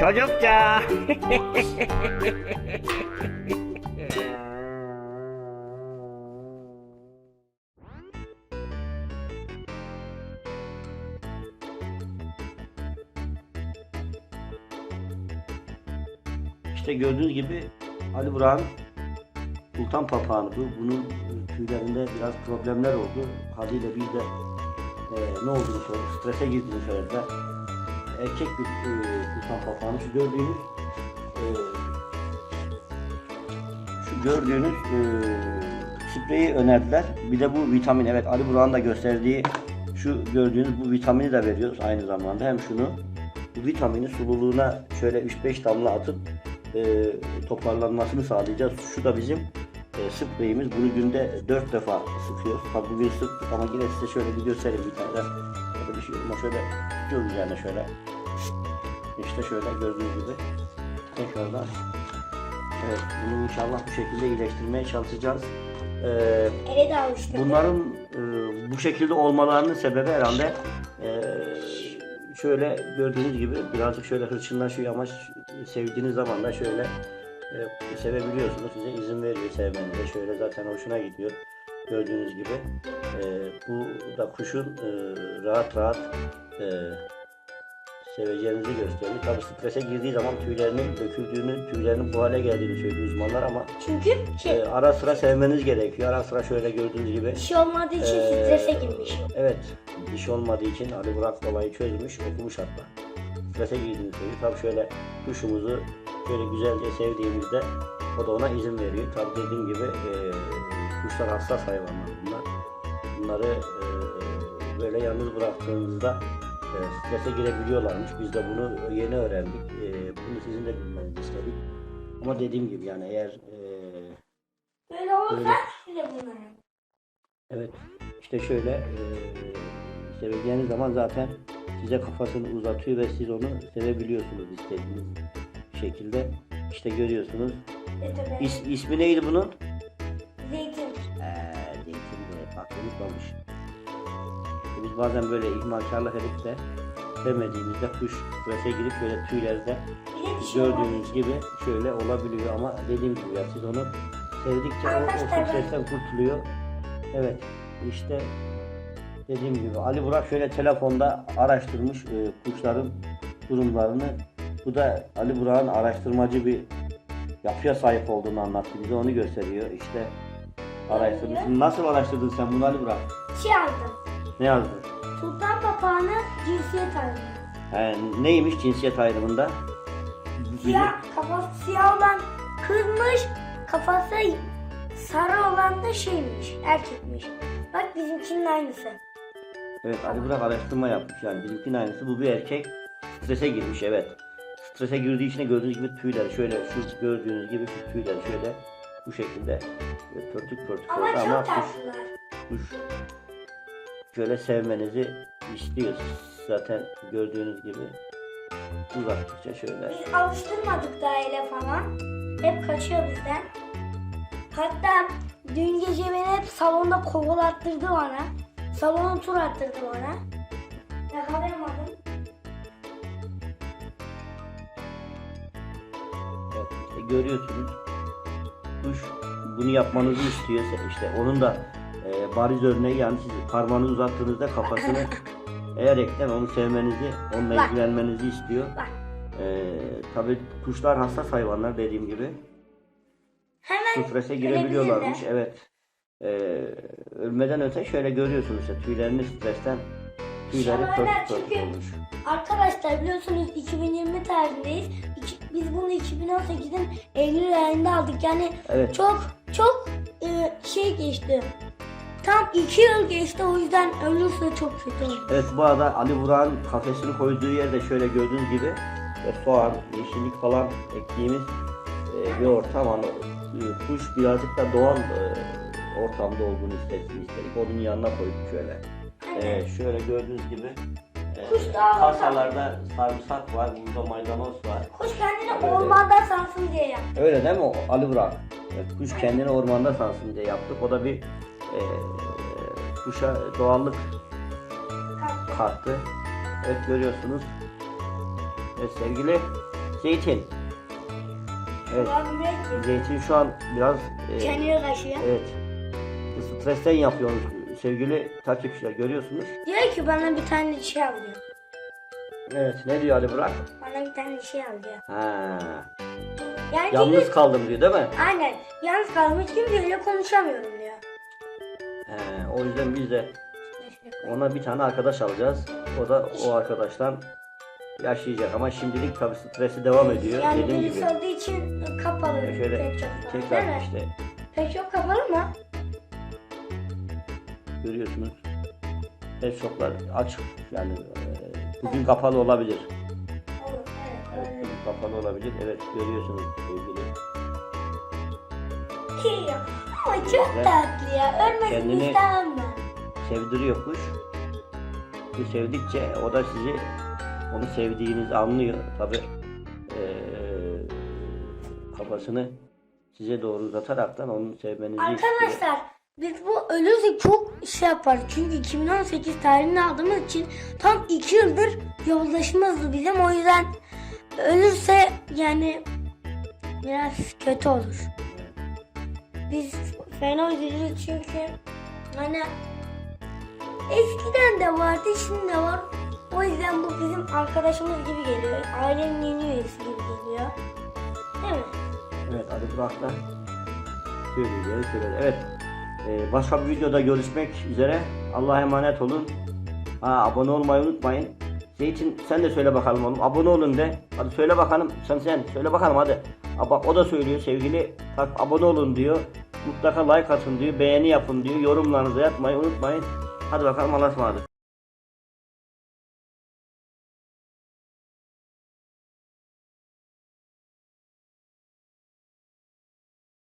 Çocukça. İşte gördüğünüz gibi Ali Burak'ın Sultan Papağanı bu. Bunun tüylerinde biraz problemler oldu. Haliyle biz de e, ne olduğunu sorduk. Strese girdiğini söylediler. Erkek bir e, Sultan Papağanı. Şu gördüğünüz e, şu gördüğünüz e, spreyi önerdiler. Bir de bu vitamin. Evet Ali Burak'ın da gösterdiği şu gördüğünüz bu vitamini de veriyoruz aynı zamanda. Hem şunu bu vitamini sululuğuna şöyle 3-5 damla atıp e, toparlanmasını sağlayacağız. Şu da bizim e, spreyimiz. Bunu günde 4 defa sıkıyoruz. Tabii bugün sıktık ama yine size şöyle bir göstereyim bir tane. Böyle bir şey şöyle tutuyoruz yani şöyle. İşte şöyle gördüğünüz gibi. Tekrardan. Evet bunu inşallah bu şekilde iyileştirmeye çalışacağız. Ee, Ele de alıştırdım. Bunların e, bu şekilde olmalarının sebebi herhalde e, şöyle gördüğünüz gibi birazcık şöyle hırçınlaşıyor ama ş- sevdiğiniz zaman da şöyle e, sevebiliyorsunuz. Size izin veriyor sevmenize. Şöyle zaten hoşuna gidiyor. Gördüğünüz gibi. E, bu da kuşun e, rahat rahat e, seveceğinizi gösteriyor. Tabi strese girdiği zaman tüylerinin döküldüğünü, tüylerinin bu hale geldiğini söylüyor uzmanlar ama Çünkü şey, e, ara sıra sevmeniz gerekiyor. Ara sıra şöyle gördüğünüz gibi. bir şey olmadığı için Ee, strese girmiş. Evet, diş olmadığı için Ali Burak olayı çözmüş, okumuş hatta. Strese girdiğini söylüyor. Tabii şöyle kuşumuzu şöyle güzelce sevdiğimizde o da ona izin veriyor. Tabii dediğim gibi e, kuşlar hassas hayvanlar bunlar. Bunları e, böyle yalnız bıraktığınızda e, strese girebiliyorlarmış. Biz de bunu yeni öğrendik. E, bunu sizin de bilmenizi istedik. Ama dediğim gibi yani eğer e, Böyle olursa size bunları. Evet. işte şöyle seveceğiniz zaman zaten size kafasını uzatıyor ve siz onu sevebiliyorsunuz istediğiniz şekilde. İşte görüyorsunuz. İs, ismi neydi bunun? Biz bazen böyle ihmalkarlık edip de sevmediğimizde kuş strese girip şöyle tüylerde gördüğünüz gibi şöyle olabiliyor ama dediğim gibi ya siz onu sevdikçe o, o stresten kurtuluyor. Evet işte dediğim gibi Ali Burak şöyle telefonda araştırmış e, kuşların durumlarını. Bu da Ali Burak'ın araştırmacı bir yapıya sahip olduğunu anlattı bize onu gösteriyor. İşte araştırmış. Nasıl araştırdın sen bunu Ali Burak? Şey aldım. Ne yazdın? Sultan papağanı cinsiyet ayrımı. He, neymiş cinsiyet ayrımında? Siyah, kafası siyah olan kızmış, kafası sarı olan da şeymiş, erkekmiş. Bak bizimkinin aynısı. Evet Ali Burak araştırma yapmış yani bizimkinin aynısı bu bir erkek strese girmiş evet. Strese girdiği için de gördüğünüz gibi tüyler şöyle şu gördüğünüz gibi şu tüyler şöyle bu şekilde pörtük pörtük Ama oldu çok ama kuş, tatlılar. kuş şöyle sevmenizi istiyor. Zaten gördüğünüz gibi uzattıkça şöyle. Biz alıştırmadık da ele falan. Hep kaçıyor bizden. Hatta dün gece beni hep salonda kovalattırdı bana. Salona tur attırdı bana. Yakalayamadım. Evet, işte görüyorsunuz. Kuş bunu yapmanızı istiyor işte onun da e, bariz örneği yani siz parmağınızı uzattığınızda kafasını eğerekten onu sevmenizi, onunla Bak. ilgilenmenizi istiyor. Bak. E, tabii kuşlar hassas hayvanlar dediğim gibi. Hemen Strese ölebilirler. girebiliyorlarmış. Evet. E, ölmeden öte şöyle görüyorsunuz işte tüylerini stresten tüyleri pörtük pörtük çünkü- olmuş. Arkadaşlar biliyorsunuz 2020 tarihindeyiz. İki- Biz bunu 2018'in Eylül ayında aldık. Yani Evet. çok çok e, şey geçti. Tam 2 yıl geçti o yüzden ölürse çok kötü olur. Evet bu arada Ali Burak'ın kafesini koyduğu yerde şöyle gördüğünüz gibi e, soğan, yeşillik falan ektiğimiz e, bir ortam. Hani, e, kuş birazcık da doğal e, ortamda olduğunu istedik, istedik. Onun yanına koyduk şöyle. E, şöyle gördüğünüz gibi e, Kuş kasalarda sarımsak var, burada maydanoz var. Kuş kendini Evet. ormanda sansın diye yaptı. Öyle değil mi o Ali Burak? Evet, kuş kendini ormanda sansın diye yaptık. O da bir e, kuşa doğallık kalktı. Evet görüyorsunuz. Evet sevgili Zeytin. Evet. Zeytin şu an biraz e, kaşıyor. evet stresten yapıyoruz sevgili takipçiler görüyorsunuz. Diyor ki bana bir tane şey al diyor. Evet ne diyor Ali Burak? Bana bir tane şey al diyor. Ha, Yani yalnız diyor- kaldım diyor değil mi? Aynen. Yalnız kaldım hiç kimseyle konuşamıyorum o yüzden biz de ona bir tane arkadaş alacağız. O da o arkadaştan yaşayacak ama şimdilik tabii stresi devam ediyor Yani dediğim gibi. olduğu için kapalı. Ya Şöyle pek çok tekrar değil mi? işte Pek çok kapalı mı? görüyorsunuz. Pet shoplar açık yani e, bugün kapalı olabilir. Olur. Evet, Evet. bugün kapalı olabilir. Evet görüyorsunuz sevgili. Ama çok Evet. tatlı ya. Ölmesini Kendini- istemem ben. Sevdiriyor kuş. Bu sevdikçe o da sizi onu sevdiğinizi anlıyor. Tabi kafasını size doğru uzataraktan onu sevmenizi istiyor. Arkadaşlar biz bu ölürsek çok şey yapar. Çünkü 2018 tarihini aldığımız için tam 2 yıldır yoldaşımızdı bizim. O yüzden ölürse yani biraz kötü olur. Biz fena üzülürüz çünkü hani eskiden de vardı şimdi de var. O yüzden bu bizim arkadaşımız gibi geliyor. Ailenin yeni üyesi gibi geliyor. Değil mi? Evet Ali Burak'la söyleyeceğiz. söyledi. Evet. Ee, başka bir videoda görüşmek üzere. Allah'a emanet olun. Ha, abone olmayı unutmayın. Zeytin sen de söyle bakalım oğlum. Abone olun de. Hadi söyle bakalım. Sen sen söyle bakalım hadi. Ha, bak o da söylüyor sevgili. Bak abone olun diyor. Mutlaka like atın diyor. Beğeni yapın diyor. Yorumlarınızı yapmayı unutmayın. Hadi bakalım Allah'a ısmarladık.